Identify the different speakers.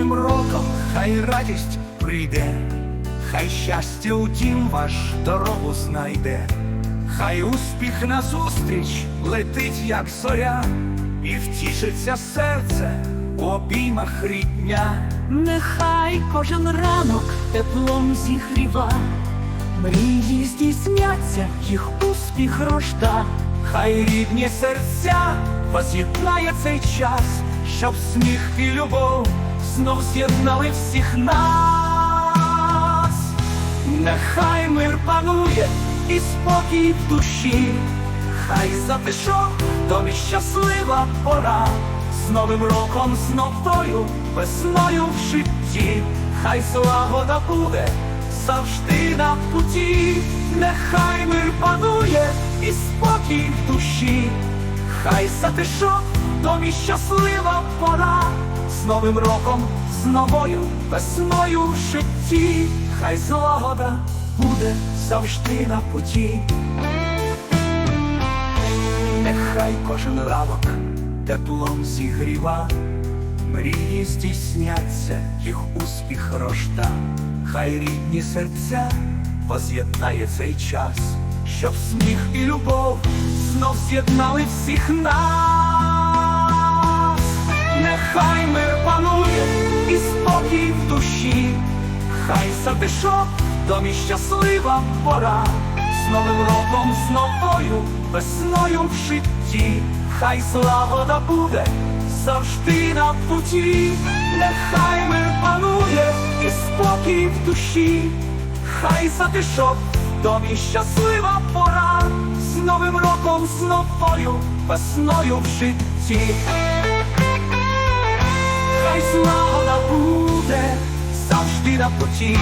Speaker 1: новим роком, хай радість прийде, хай щастя у дім ваш дорогу знайде, хай успіх назустріч летить, як зоря, і втішиться серце у обіймах рідня.
Speaker 2: Нехай кожен ранок теплом зігріва, мрії здійсняться, їх успіх рожда.
Speaker 1: Хай рідні серця воз'єднає цей час, щоб сміх і любов знов з'єднали всіх нас. Нехай мир панує і спокій в душі, хай затишок домі щаслива пора, з новим роком, з новою весною в житті, хай злагода буде завжди на путі, нехай мир панує і спокій в душі, хай затишок домі щаслива пора, з новим роком, з новою весною в житті, хай злагода буде завжди на путі. Нехай кожен ранок теплом зігріва, мрії здійсняться, їх успіх рожда, хай рідні серця воз'єднає цей час, щоб сміх і любов знов з'єднали всіх нас. Нехай мир панує і спокій в душі, хай затишок домі щаслива пора, з новим роком, з новою весною в житті, хай злагода буде завжди на путі, нехай мир панує і спокій в душі, хай затишок домі щаслива пора, з новим роком, з новою весною в житті. Хай злагода буде завжди на путі,